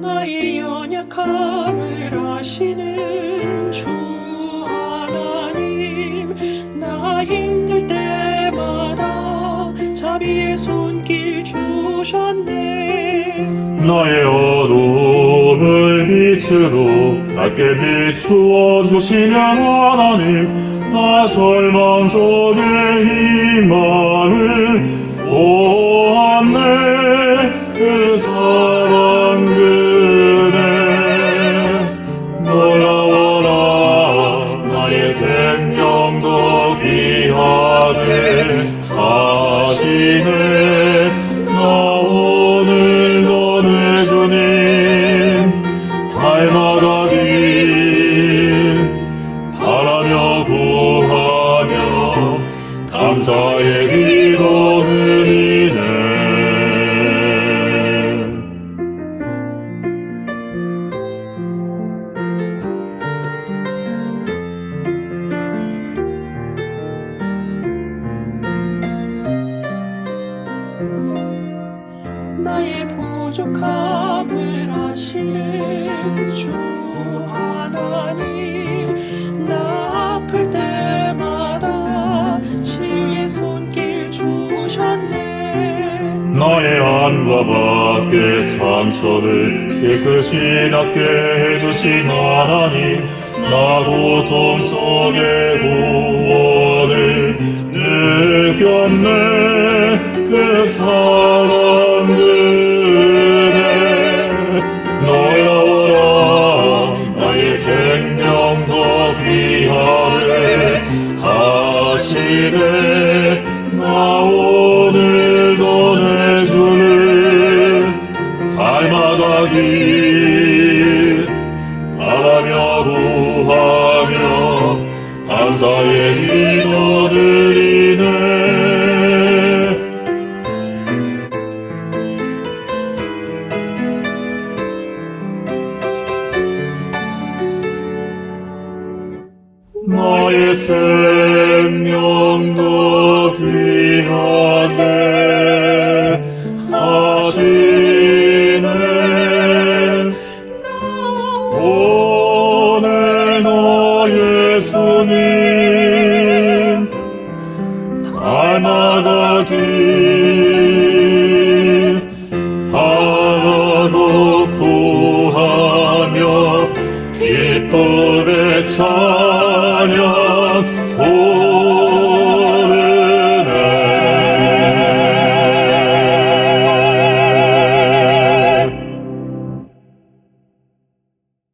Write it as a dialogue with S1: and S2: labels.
S1: 나의 연약함을 아시는 주 하나님 나 힘들 때마다 자비의 손길 주셨네.
S2: 나의 어두움을 빛으로 밝게 비추어 주시는 하나님 나 절망 속에 희망 감사의 기도 드리네.
S1: 나의 부족함을 아시는 주 하나님 나 주셨네.
S2: 나의 안과 밖의 상처를 깨끗이 낫게 해주신 하나님 나 고통 속에 구원을 느꼈네. 그 사랑 그 바라며 구하며 감사의 기도 드리네. 나의 생명 닮아가길. 바라고 구하며 기쁨의 찬양